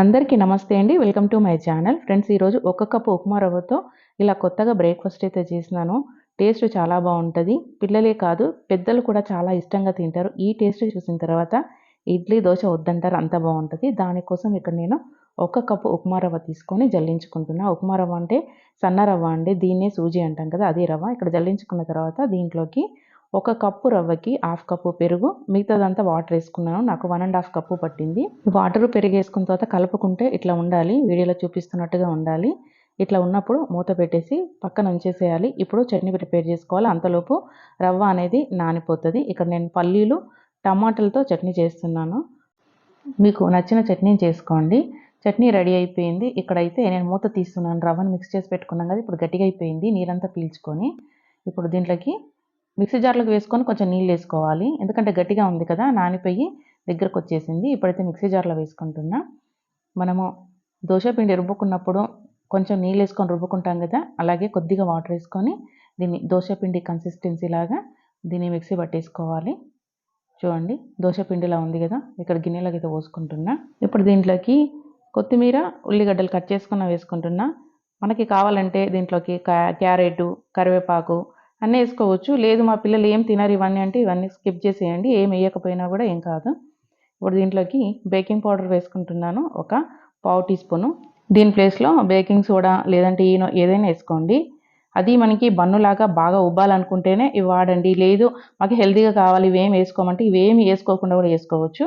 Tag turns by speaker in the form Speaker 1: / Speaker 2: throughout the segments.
Speaker 1: అందరికీ నమస్తే అండి. Welcome to my channel. Friends ఈరోజు ఒక కప్పు ఉప్మా రవ్వతో ఇలా కొత్తగా బ్రేక్ఫాస్ట్ అయితే చేసినాను. టేస్ట్ చాలా బాగుంటుంది. పిల్లలే కాదు పెద్దలు కూడా చాలా ఇష్టంగా తింటారు. ఈ టేస్ట్ చూసిన తర్వాత ఇడ్లీ దోశ వద్దంటారు అంత బాగుంటుంది. దానికోసం ఇక్కడ నేను ఒక కప్పు ఉప్మా రవ్వ తీసుకొని జల్లించుకుంటున్నా. ఉప్మా రవ్వ అంటే సన్న రవ్వ అండి. దీన్నే సూజీ అంటాం కదా అదే రవ్వ. ఇక్కడ జల్లించుకున్న తర్వాత దీంట్లోకి ఒక కప్పు రవ్వకి హాఫ్ కప్పు పెరుగు మిగతాదంతా వాటర్ వేసుకున్నాను. నాకు వన్ అండ్ హాఫ్ కప్పు పట్టింది. వాటర్ పెరుగు వేసుకున్న తర్వాత కలుపుకుంటే ఇట్లా ఉండాలి. వీడియోలో చూపిస్తున్నట్టుగా ఉండాలి. ఇట్లా ఉన్నప్పుడు మూత పెట్టేసి పక్కన ఉంచేసేయాలి. ఇప్పుడు చట్నీ ప్రిపేర్ చేసుకోవాలి. అంతలోపు రవ్వ అనేది నానిపోతుంది. ఇక్కడ నేను పల్లీలు టమాటాలతో చట్నీ చేస్తున్నాను. మీకు నచ్చిన చట్నీ చేసుకోండి. చట్నీ రెడీ అయిపోయింది. ఇక్కడైతే నేను మూత తీస్తున్నాను. రవ్వను మిక్స్ చేసి పెట్టుకున్నాం కదా ఇప్పుడు గట్టిగా అయిపోయింది. నీరంతా పీల్చుకొని ఇప్పుడు దీంట్లోకి మిక్సీ జార్లోకి వేసుకొని కొంచెం నీళ్ళు వేసుకోవాలి ఎందుకంటే గట్టిగా ఉంది కదా నానిపోయి దగ్గరకు వచ్చేసింది ఇప్పుడైతే మిక్సీ జార్లో వేసుకుంటున్నా. మనము దోశ పిండి రుబ్బుకున్నప్పుడు కొంచెం నీళ్ళు వేసుకొని రుబ్బుకుంటాం కదా అలాగే కొద్దిగా వాటర్ వేసుకొని దీన్ని దోశ పిండి కన్సిస్టెన్సీ లాగా దీన్ని మిక్సీ పట్టేసుకోవాలి. చూడండి దోశ పిండిలా ఉంది కదా ఇక్కడ గిన్నెలోకి అయితే పోసుకుంటున్నా. ఇప్పుడు దీంట్లోకి కొత్తిమీర ఉల్లిగడ్డలు కట్ చేసుకున్న వేసుకుంటున్నా. మనకి కావాలంటే దీంట్లోకి క్యారెట్ కరివేపాకు అన్నీ వేసుకోవచ్చు. లేదు మా పిల్లలు ఏం తినరు ఇవన్నీ అంటే ఇవన్నీ స్కిప్ చేసేయండి. ఏం వేయకపోయినా కూడా ఏం కాదు. ఇప్పుడు దీంట్లోకి బేకింగ్ పౌడర్ వేసుకుంటున్నాను. ఒక పావు టీ స్పూను. దీని ప్లేస్లో బేకింగ్ సోడా లేదంటే ఈనో ఏదైనా వేసుకోండి. అది మనకి బన్నులాగా బాగా ఉబ్బాలనుకుంటేనే ఇవి వాడండి. లేదు మాకు హెల్తీగా కావాలి ఇవేం వేసుకోమంటే ఇవేమి వేసుకోకుండా కూడా వేసుకోవచ్చు.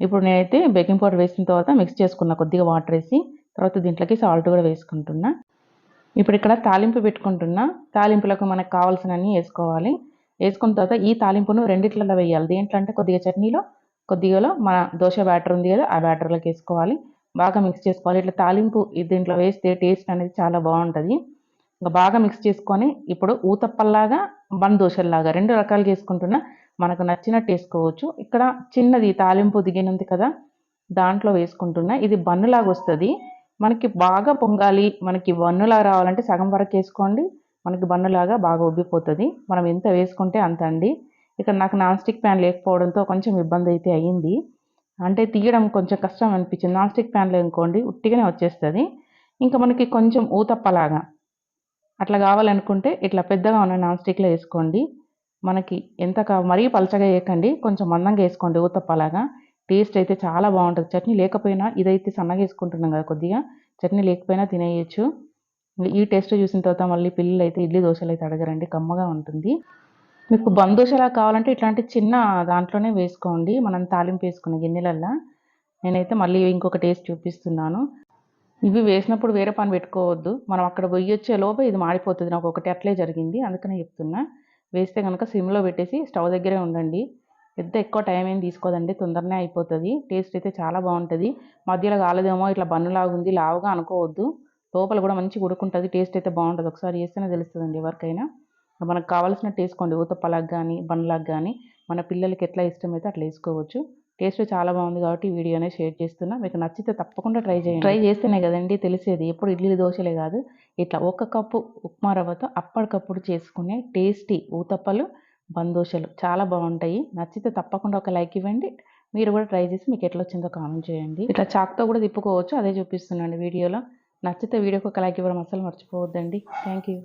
Speaker 1: ఇప్పుడు నేనైతే బేకింగ్ పౌడర్ వేసిన తర్వాత మిక్స్ చేసుకున్న కొద్దిగా వాటర్ వేసి తర్వాత దీంట్లోకి సాల్ట్ కూడా వేసుకుంటున్నా. ఇప్పుడు ఇక్కడ తాలింపు పెట్టుకుంటున్నా. తాలింపులకు మనకు కావాల్సినవన్నీ వేసుకోవాలి. వేసుకున్న తర్వాత ఈ తాలింపును రెండిట్లలో వేయాలి. దేంట్లో అంటే కొద్దిగా చట్నీలో కొద్దిగాలో మన దోశ బ్యాటర్ ఉంది కదా ఆ బ్యాటర్లోకి వేసుకోవాలి. బాగా మిక్స్ చేసుకోవాలి. ఇట్లా తాలింపు దీంట్లో వేస్తే టేస్ట్ అనేది చాలా బాగుంటుంది. ఇంకా బాగా మిక్స్ చేసుకొని ఇప్పుడు ఊతప్పల్లాగా బన్ దోశల్లాగా రెండు రకాలుగా వేసుకుంటున్నా. మనకు నచ్చినట్టు వేసుకోవచ్చు ఇక్కడ చిన్నది తాలింపు దిగినది కదా దాంట్లో వేసుకుంటున్నా. ఇది బన్నులాగా వస్తుంది. మనకి బాగా పొంగాలి మనకి బన్నులాగా రావాలంటే సగం వరకు వేసుకోండి మనకి బన్నులాగా బాగా ఉబ్బిపోతుంది. మనం ఎంత వేసుకుంటే అంత అండి. ఇక్కడ నాకు నాన్ స్టిక్ ప్యాన్ లేకపోవడంతో కొంచెం ఇబ్బంది అయితే అయ్యింది. అంటే తీయడం కొంచెం కష్టం అనిపించింది. నాన్ స్టిక్ ప్యాన్లో అనుకోండి ఉట్టిగానే వచ్చేస్తుంది. ఇంకా మనకి కొంచెం ఊతప్పలాగా అట్లా కావాలనుకుంటే ఇట్లా పెద్దగా ఉన్న నాన్ స్టిక్లో వేసుకోండి. మనకి ఎంత కా మరీ పలచగా వేయకండి. కొంచెం మందంగా వేసుకోండి ఊతప్పలాగా. టేస్ట్ అయితే చాలా బాగుంటుంది. చట్నీ లేకపోయినా ఇదైతే సన్నగా వేసుకుంటున్నాం కదా కొద్దిగా. చట్నీ లేకపోయినా తినేయచ్చు. ఈ టేస్ట్ చూసిన తర్వాత మళ్ళీ పిల్లలు అయితే ఇడ్లీ దోశలు అయితే అడగరండి. కమ్మగా ఉంటుంది. మీకు బందోశలా కావాలంటే ఇట్లాంటి చిన్న దాంట్లోనే వేసుకోండి. మనం తాలింపు వేసుకున్న గిన్నెలల్లో. నేనైతే మళ్ళీ ఇంకొక టేస్ట్ చూపిస్తున్నాను. ఇవి వేసినప్పుడు వేరే పని పెట్టుకోవద్దు. మనం అక్కడ పొయ్యి లోపే ఇది మాడిపోతుంది. నాకు ఒకటి అట్లే జరిగింది. అందుకనే చెప్తున్నా. వేస్తే కనుక సిమ్లో పెట్టేసి స్టవ్ దగ్గరే ఉండండి. పెద్ద ఎక్కువ టైం ఏం తీసుకోదండి తొందరనే అయిపోతుంది. టేస్ట్ అయితే చాలా బాగుంటుంది. మధ్యలో కాలేదేమో ఇట్లా బన్నులాగా ఉంది లావుగా అనుకోవద్దు. లోపల కూడా మంచి ఉడుకుంటుంది టేస్ట్ అయితే బాగుంటుంది. ఒకసారి చేస్తేనే తెలుస్తుందండి ఎవరికైనా. మనకు కావాల్సినట్టు వేసుకోండి ఊతప్పలాగా కానీ బండ్లాగా కానీ మన పిల్లలకి ఎట్లా ఇష్టమైతే అట్లా వేసుకోవచ్చు. టేస్ట్ చాలా బాగుంది కాబట్టి వీడియోనే షేర్ చేస్తున్నా. మీకు నచ్చితే తప్పకుండా ట్రై చేయండి. ట్రై చేస్తేనే కదండి తెలిసేది. ఎప్పుడు ఇడ్లీ దోశలే కాదు. ఇట్లా ఒక కప్పు ఉప్మా రవ్వతో అప్పటికప్పుడు చేసుకునే టేస్టీ ఊతప్పలు బందోషలు చాలా బాగుంటాయి. నచ్చితే తప్పకుండా ఒక లైక్ ఇవ్వండి. మీరు కూడా ట్రై చేసి మీకు ఎట్లా వచ్చిందో కామెంట్ చేయండి. ఇట్లా చాక్తో కూడా తిప్పుకోవచ్చు. అదే చూపిస్తున్నాను వీడియోలో. నచ్చితే వీడియోకి ఒక లైక్ ఇవ్వడం అసలు మర్చిపోవద్దండి. Thank you.